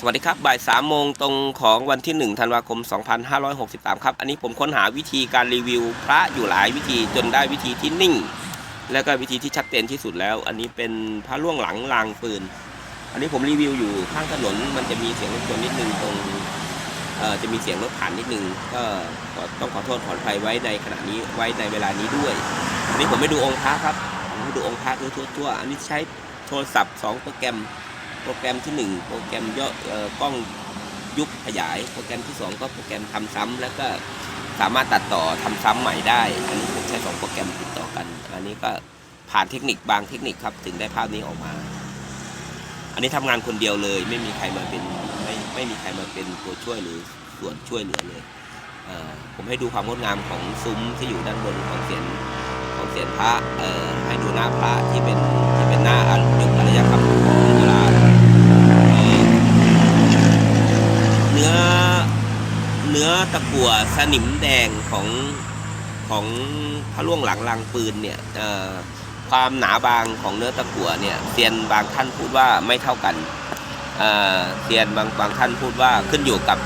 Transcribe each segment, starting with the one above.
สวัสดีครับ บ่ายสามโมงตรงของวันที่ 1 ธันวาคม 2563 ครับ อันนี้ผมค้นหาวิธีการรีวิวพระอยู่หลายวิธีจนได้วิธีที่นิ่ง และก็วิธีที่ชัดเจนที่สุดแล้ว อันนี้เป็นพระล่วงหลังรางปืน อันนี้ผมรีวิวอยู่ข้างถนนมันจะมีเสียงรถยนต์นิดนึงตรงจะมีเสียงรถผ่านนิดนึงก็ต้องขอโทษขออภัยไว้ในขณะนี้ไว้ในเวลานี้ด้วย อันนี้ผมไม่ดูองค์พระครับผมดูองค์พระทั่วๆอันนี้ใช้โทรศัพท์สองโปรแกรม รแกรมที่ 1 โปรแกรมย่อกล้องยุบขยาย โปรแกรมที่ 2 ก็โปรแกรมทำซ้ำแล้วก็สามารถตัดต่อทำซ้ำใหม่ได้ อันนี้ผมใช้ 2 โปรแกรมติดต่อกัน อันนี้ก็ผ่านเทคนิคบางเทคนิคครับถึงได้ภาพนี้ออกมา อันนี้ทำงานคนเดียวเลย ไม่มีใครมาเป็นไม่ไม่มีใครมาเป็นตัวช่วยหรือส่วนช่วยเหลือเลยเผมให้ดูความงดงามของซุ้มที่อยู่ด้านบนของเสียนของเสียนพระให้ดูหน้าพระที่เป็นที่เป็นหน้าอายุอารยธรรมของโบราณ เนื้อเนื้อตะกั่ วสนิมแดงของของพระล่วงหลังรางปืนเนี่ยความหนาบางของเนื้อตะกั่วเนี่ยเซียนบางท่านพูดว่าไม่เท่ากันเซียนบางบางท่านพูดว่าขึ้นอยู่กับ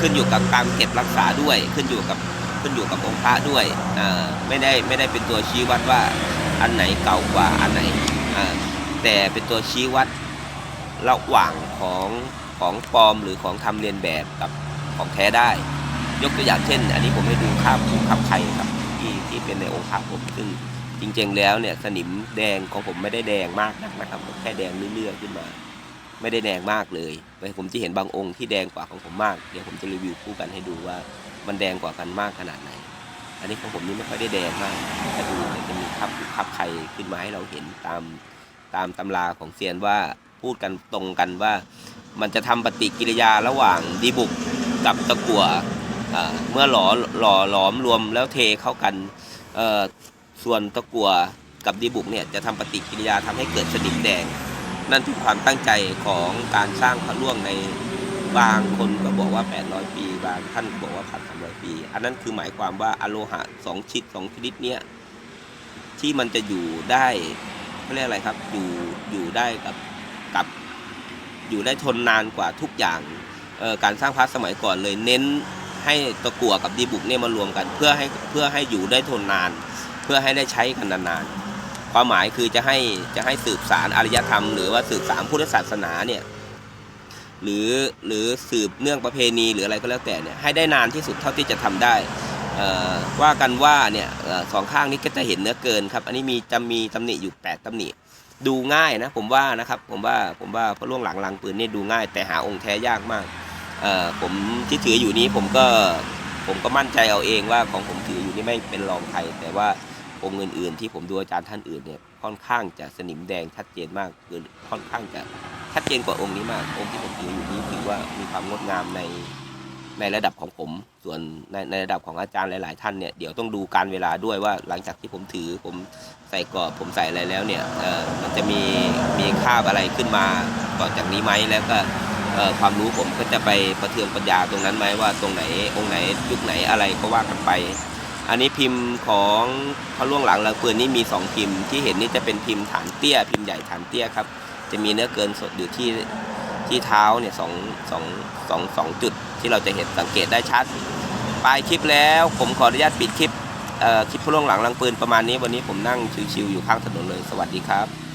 ขึ้นอยู่กับการเก็บรักษาด้วย ขึ้นอยู่กับขึ้นอยู่กับองค์พระด้วยไม่ได้ไม่ได้เป็นตัวชี้วัดว่าอันไหนเก่ากว่าอันไหนแต่เป็นตัวชี้วัดระหว่างของของปลอมหรือของทำเรียนแบบกับของแท้ได้ ยกตัวอย่างเช่น อันนี้ผมให้ดูคราบภูคราบไข่ครับที่ที่เป็นในองค์พระผมซึ่งจริงๆแล้วเนี่ยสนิมแดงของผมไม่ได้แดงมากนักนะครับแค่แดงเรื่อยๆขึ้นมา ไม่ได้แดงมากเลยแต่ผมจะเห็นบางองค์ที่แดงกว่าของผมมากเดี๋ยวผมจะรีวิวคู่กันให้ดูว่ามันแดงกว่ากันมากขนาดไหน อันนี้ของผมนี่ไม่ค่อยได้แดงมากแต่ดูจะมีคราบภูคราบไข่ขึ้นมาให้เราเห็นตามตามตำราของเซียนว่าพูดกันตรงกันว่า มันจะทำปฏิกิริยาระหว่างดีบุกกับตะกั่ว เมื่อหลอหล่อหลอมรวมแล้วเทเข้ากันส่วนตะกั่วกับดีบุกเนี่ยจะทำปฏิกิริยาทำให้เกิดสนิมแดง นั่นคือความตั้งใจของการสร้างพระล่วงในบางคนก็บอกว่า 800 ปี บางท่านก็บอกว่า1,300ปี อันนั้นคือหมายความว่าอโลหะสองชิดสองชนิดเนี้ยที่มันจะอยู่ได้เขาเรียกอะไรครับอยู่อยู่ได้กับกับอยู่ได้ทนนานกว่าทุกอย่างการสร้างพระสมัยก่อนเลยเน้น ให้ตะกั่วกับดีบุกเนี่ยมารวมกัน เพื่อให้เพื่อให้อยู่ได้ทนนาน เพื่อให้ได้ใช้กันนานๆความหมายคือจะให้จะให้สืบสารอารยธรรม หรือว่าสืบสารพุทธศาสนาเนี่ยหรือหรือสืบเนื่องประเพณีหรืออะไรก็แล้วแต่เนี่ยให้ได้นานที่สุดเท่าที่จะทำได้ว่ากันว่าเนี่ยสองข้างนี้ก็จะเห็นเนื้อเกินครับ อันนี้มีจะมีตำหนิอยู่แปดตำหนิ ดูง่ายนะผมว่านะครับผมว่าผมว่าพระล่วงหลังลังปืนนี่ดูง่ายแต่หาองค์แท้ยากมาก ผมที่ถืออยู่นี้ผมก็ผมก็มั่นใจเอาเองว่าของผมถืออยู่นี่ไม่เป็นรองใครแต่ว่าองค์อื่นๆ ที่ผมดูอาจารย์ท่านอื่นเนี่ยค่อนข้างจะสนิมแดงชัดเจนมากคือค่อนข้างจะชัดเจนกว่าองค์นี้มาก องค์ที่ผมถืออยู่นี้ถือว่ามีความงดงามในในระดับของผม ส่วนในในระดับของอาจารย์หลาย ๆ ท่านเนี่ยเดี๋ยวต้องดูการเวลาด้วยว่าหลังจากที่ผมถือผมใส่กรอบผมใส่อะไรแล้วเนี่ยเออมันจะมีมีคาบอะไรขึ้นมาต่อจากนี้ไหมแล้วก็ ความรู้ผมก็จะไปประเทืองปัญญาตรงนั้นไหมว่าตรงไหนองค์ไหนยุคไหนอะไรก็ว่ากันไป อันนี้พิมพ์ของพระล่วงหลังลังปืนนี่มีสองพิมพ์ที่เห็นนี่จะเป็นพิมพ์ฐานเตี้ย พิมพ์ใหญ่ฐานเตี้ยครับจะมีเนื้อเกินสดอยู่ที่ที่เท้าเนี่ยสองสองสองสองจุดที่เราจะเห็นสังเกตได้ชัดปลายคลิปแล้วผมขออนุญาตปิดคลิปคลิปพล่วงหลังลังปืนประมาณนี้วันนี้ผมนั่งชิวๆอยู่ข้างถนนเลยสวัสดีครับ